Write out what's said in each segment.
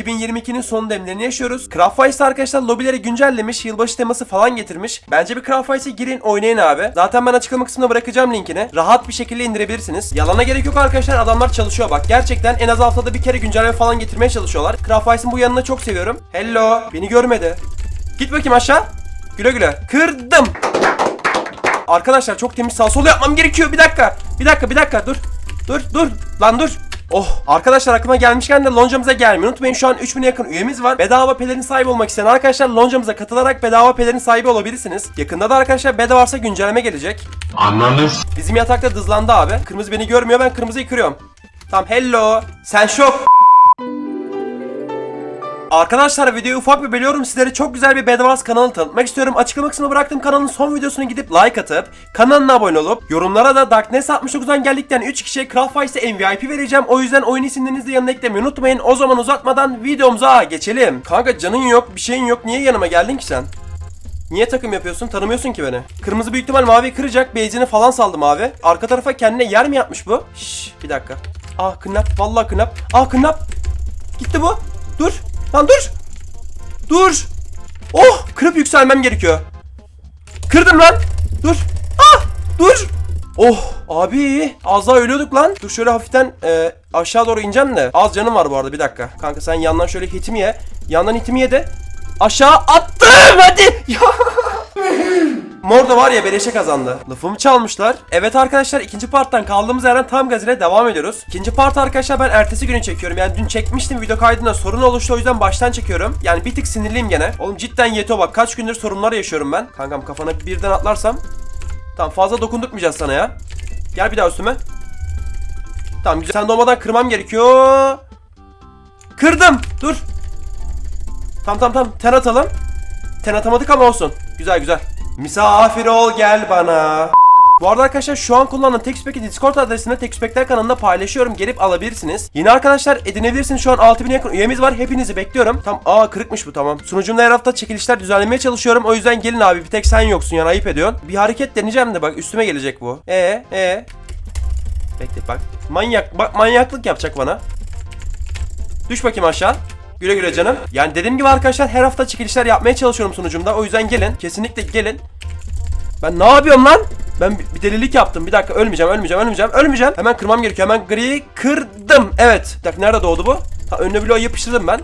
2022'nin son demlerini yaşıyoruz. Craftwise arkadaşlar lobileri güncellemiş, yılbaşı teması falan getirmiş. Bence bir Craftwise'e girin oynayın abi. Zaten ben açıklama kısmına bırakacağım linkini. Rahat bir şekilde indirebilirsiniz. Yalana gerek yok arkadaşlar adamlar çalışıyor bak. Gerçekten en az haftada bir kere güncelleme falan getirmeye çalışıyorlar. Craftwise'ın bu yanını çok seviyorum. Hello. Beni görmedi. Git bakayım aşağı. Güle güle. Kırdım. Arkadaşlar çok temiz sağ sol yapmam gerekiyor. Bir dakika. Bir dakika bir dakika dur. Dur dur. Lan dur. Oh arkadaşlar aklıma gelmişken de loncamıza gelmeyi unutmayın şu an 3000'e yakın üyemiz var. Bedava pelerin sahibi olmak isteyen arkadaşlar loncamıza katılarak bedava pelerin sahibi olabilirsiniz. Yakında da arkadaşlar bedava varsa güncelleme gelecek. Anladınız. Bizim yatakta dızlandı abi. Kırmızı beni görmüyor ben kırmızıyı kırıyorum. Tamam hello. Sen şok. Arkadaşlar videoyu ufak bir bölüyorum sizlere çok güzel bir Bedwars kanalı tanıtmak istiyorum. Açıklama kısmına bıraktığım kanalın son videosuna gidip like atıp kanalına abone olup yorumlara da Darkness 69'dan geldikten 3 kişiye Craftwise'e MVP vereceğim. O yüzden oyun isimlerinizi de yanına eklemeyi unutmayın. O zaman uzatmadan videomuza geçelim. Kanka canın yok bir şeyin yok niye yanıma geldin ki sen? Niye takım yapıyorsun? Tanımıyorsun ki beni. Kırmızı büyük ihtimal mavi kıracak. Beyzini falan saldı mavi. Arka tarafa kendine yer mi yapmış bu? Şşş bir dakika. Ah knap. Vallahi knap. Ah knap. Gitti bu. Dur. Lan dur. Dur. Oh kırıp yükselmem gerekiyor. Kırdım lan. Dur. Ah dur. Oh abi az daha ölüyorduk lan. Dur şöyle hafiften e, aşağı doğru ineceğim de. Az canım var bu arada bir dakika. Kanka sen yandan şöyle hitimi ye. Yandan hitimi ye de. Aşağı attım hadi. Ya. Mor da var ya beleşe kazandı. Lafımı çalmışlar. Evet arkadaşlar ikinci parttan kaldığımız yerden tam gaz ile devam ediyoruz. İkinci part arkadaşlar ben ertesi günü çekiyorum. Yani dün çekmiştim video kaydında sorun oluştu o yüzden baştan çekiyorum. Yani bir tık sinirliyim gene. Oğlum cidden yeto bak kaç gündür sorunlar yaşıyorum ben. Kankam kafana birden atlarsam. Tamam fazla dokundurtmayacağız sana ya. Gel bir daha üstüme. Tamam güzel. Sen doğmadan kırmam gerekiyor. Kırdım. Dur. Tamam tamam tamam. Ten atalım. Ten atamadık ama olsun. Güzel güzel. Misafir ol gel bana. Bu arada arkadaşlar şu an kullandığım Textpack'i Discord adresinde Textpack'ler kanalında paylaşıyorum. Gelip alabilirsiniz. Yine arkadaşlar edinebilirsiniz. Şu an 6000 yakın üyemiz var. Hepinizi bekliyorum. Tam aa kırıkmış bu tamam. Sunucumda her hafta çekilişler düzenlemeye çalışıyorum. O yüzden gelin abi. Bir tek sen yoksun yani ayıp ediyorsun. Bir hareket deneyeceğim de bak üstüme gelecek bu. E e. Bekle bak. Manyak bak manyaklık yapacak bana. Düş bakayım aşağı. Güle güle canım. Yani dediğim gibi arkadaşlar her hafta çekilişler yapmaya çalışıyorum sunucumda. O yüzden gelin. Kesinlikle gelin. Ben ne yapıyorum lan? Ben bir, delilik yaptım. Bir dakika ölmeyeceğim, ölmeyeceğim, ölmeyeceğim, ölmeyeceğim. Hemen kırmam gerekiyor. Hemen griyi kırdım. Evet. Bir dakika nerede doğdu bu? Ha önüne bloğu yapıştırdım ben.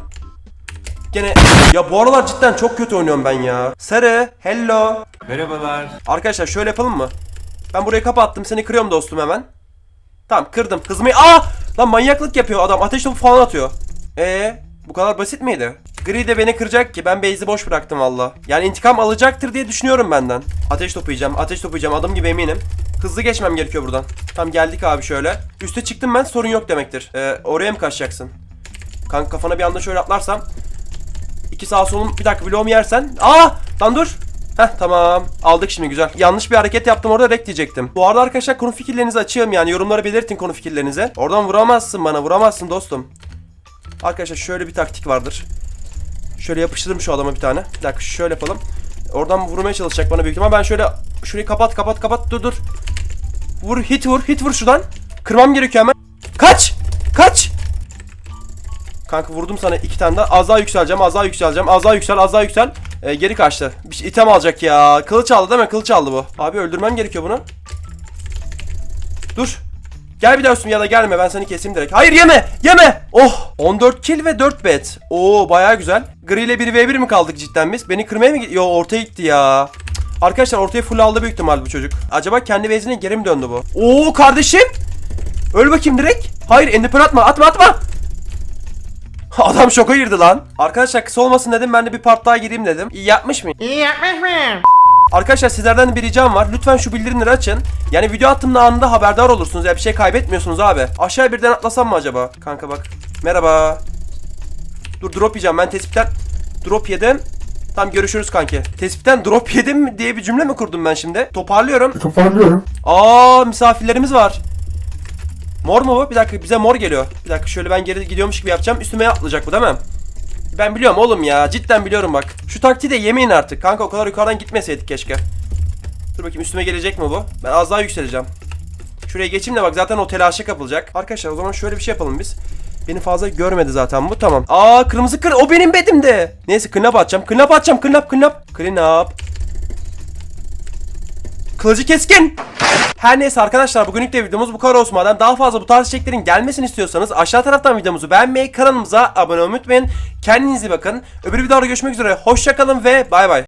Gene ya bu aralar cidden çok kötü oynuyorum ben ya. Sarı, hello. Merhabalar. Arkadaşlar şöyle yapalım mı? Ben burayı kapattım. Seni kırıyorum dostum hemen. Tamam kırdım. Hızımı... Aa! Lan manyaklık yapıyor adam. Ateş topu falan atıyor. Ee, kadar basit miydi? Gri de beni kıracak ki ben base'i boş bıraktım valla. Yani intikam alacaktır diye düşünüyorum benden. Ateş topu yiyeceğim, ateş topu yiyeceğim adım gibi eminim. Hızlı geçmem gerekiyor buradan. Tam geldik abi şöyle. Üste çıktım ben sorun yok demektir. Ee, oraya mı kaçacaksın? Kanka kafana bir anda şöyle atlarsam. İki sağ solun bir dakika bloğumu yersen. Aa! Lan dur. Heh tamam. Aldık şimdi güzel. Yanlış bir hareket yaptım orada rek diyecektim. Bu arada arkadaşlar konu fikirlerinizi açığım yani yorumlara belirtin konu fikirlerinizi. Oradan vuramazsın bana vuramazsın dostum. Arkadaşlar şöyle bir taktik vardır. Şöyle yapıştırdım şu adama bir tane. Bir dakika şöyle yapalım. Oradan vurmaya çalışacak bana büyük ihtimal. Ben şöyle şurayı kapat kapat kapat dur dur. Vur hit vur hit vur şuradan. Kırmam gerekiyor hemen. Kaç! Kaç! Kanka vurdum sana iki tane daha. Az daha yükseleceğim, az daha yükseleceğim. Az daha yüksel, az daha yüksel. Ee, geri kaçtı. Bir şey, item alacak ya. Kılıç aldı değil mi? Kılıç aldı bu. Abi öldürmem gerekiyor bunu. Dur. Gel bir daha üstüme ya da gelme ben seni keseyim direkt. Hayır yeme! Yeme! Oh! 14 kill ve 4 bet. Oo bayağı güzel. Gri ile 1v1 mi kaldık cidden biz? Beni kırmaya mı gitti? Yo ortaya gitti ya. Arkadaşlar ortaya full aldı büyük ihtimal bu çocuk. Acaba kendi bezine geri mi döndü bu? Oo kardeşim! Öl bakayım direkt. Hayır enderpearl atma atma atma! Adam şoka girdi lan. Arkadaşlar kısa olmasın dedim ben de bir part daha gireyim dedim. İyi yapmış mı? İyi yapmış mı? Arkadaşlar sizlerden de bir ricam var. Lütfen şu bildirimleri açın. Yani video attığımda anında haberdar olursunuz. Ya bir şey kaybetmiyorsunuz abi. Aşağı birden atlasam mı acaba? Kanka bak. Merhaba. Dur drop yiyeceğim ben tespitten. Drop yedim. Tamam görüşürüz kanki. Tespitten drop yedim mi diye bir cümle mi kurdum ben şimdi? Toparlıyorum. Toparlıyorum. Aa misafirlerimiz var. Mor mu bu? Bir dakika bize mor geliyor. Bir dakika şöyle ben geri gidiyormuş gibi yapacağım. Üstüme atlayacak bu değil mi? Ben biliyorum oğlum ya. Cidden biliyorum bak. Şu taktiği de yemeyin artık. Kanka o kadar yukarıdan gitmeseydik keşke. Dur bakayım üstüme gelecek mi bu? Ben az daha yükseleceğim. Şuraya geçeyim de bak zaten o telaşa kapılacak. Arkadaşlar o zaman şöyle bir şey yapalım biz. Beni fazla görmedi zaten bu tamam. Aa kırmızı kır o benim bedimde. Neyse clean atacağım. Clean atacağım. Up. Clean up. Kılıcı keskin. Her neyse arkadaşlar bugünlük de videomuz bu kadar olsun. Madem daha fazla bu tarz içeriklerin gelmesini istiyorsanız aşağı taraftan videomuzu beğenmeyi, kanalımıza abone olmayı unutmayın. Kendinize bakın. Öbür videoda görüşmek üzere. Hoşçakalın ve bay bay.